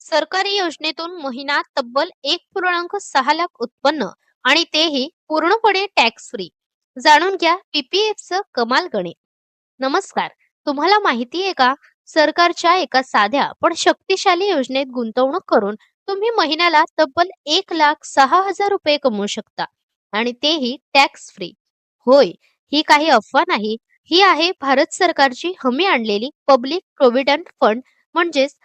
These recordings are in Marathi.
सरकारी योजनेतून महिना तब्बल एक पूर्णांक सहा लाख उत्पन्न आणि तेही पूर्णपणे टॅक्स फ्री जाणून घ्या पीपीएफ च कमाल गणित. नमस्कार तुम्हाला माहिती आहे का? सरकारच्या एका साध्या पण शक्तिशाली योजनेत गुंतवणूक करून तुम्ही महिन्याला तब्बल एक लाख सहा हजार रुपये कमवू शकता आणि तेही टॅक्स फ्री होय ही काही अफवा नाही. ही आहे भारत सरकारची हमी आणलेली पब्लिक प्रोव्हिडंट फंड म्हणजेच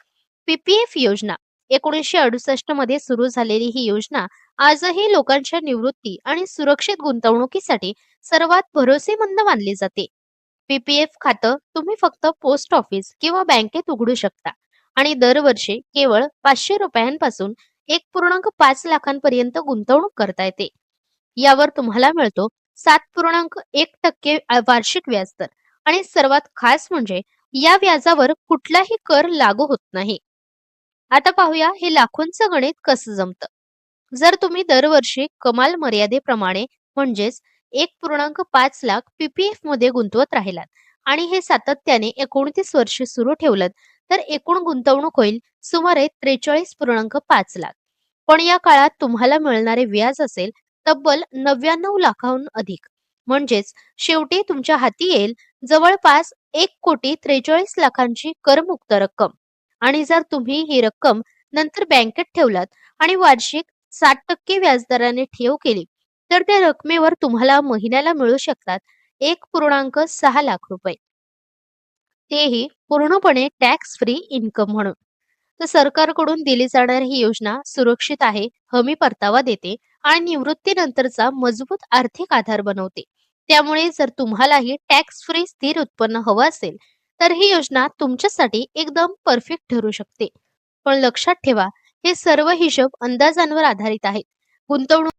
पीपीएफ योजना. एकोणीसशे अडुसष्टमध्ये सुरू झालेली ही योजना आजही लोकांच्या निवृत्ती आणि सुरक्षित गुंतवणुकीसाठी सर्वात भरोसेमंद मानली जाते. पीपीएफ खातं तुम्ही फक्त पोस्ट ऑफिस किंवा बँकेत उघडू शकता आणि दरवर्षी केवळ पाचशे रुपयांपासून एक पूर्णांक पाच लाखांपर्यंत गुंतवणूक करता येते. यावर तुम्हाला मिळतो सात पूर्णांक एक टक्के वार्षिक व्याजदर आणि सर्वात खास म्हणजे या व्याजावर कुठलाही कर लागू होत नाही. आता पाहूया हे लाखोंचं गणित कसं जमतं. जर तुम्ही दरवर्षी कमाल मर्यादेप्रमाणे म्हणजेच एक पूर्णांक पाच लाख पीपीएफमध्ये गुंतवत राहिलात आणि हे सातत्याने एकोणतीस वर्षे सुरू ठेवलं तर एकूण गुंतवणूक होईल सुमारे त्रेचाळीस पूर्णांक पाच लाख. पण या काळात तुम्हाला मिळणारे व्याज असेल तब्बल नव्याण्णव लाखाहून अधिक. म्हणजेच शेवटी तुमच्या हाती येईल जवळपास एक कोटी त्रेचाळीस लाखांची करमुक्त रक्कम. आणि जर तुम्ही ही रक्कम नंतर बँकेत ठेवलात आणि वार्षिक सात टक्के व्याजदराने ठेव केली तर त्या रकमेवर तुम्हाला महिन्याला मिळू शकतात एक पूर्णांक सहा लाख रुपये. तेही पूर्णपणे टॅक्स फ्री इन्कम म्हणून. तर सरकारकडून दिली जाणारी ही योजना सुरक्षित आहे हमी परतावा देते आणि निवृत्तीनंतरचा मजबूत आर्थिक आधार बनवते. त्यामुळे जर तुम्हालाही टॅक्स फ्री स्थिर उत्पन्न हवं असेल तर ही योजना तुमच्यासाठी एकदम परफेक्ट ठरू शकते. पण लक्षात ठेवा हे सर्व हिशोब अंदाजांवर आधारित आहेत. गुंतवणूक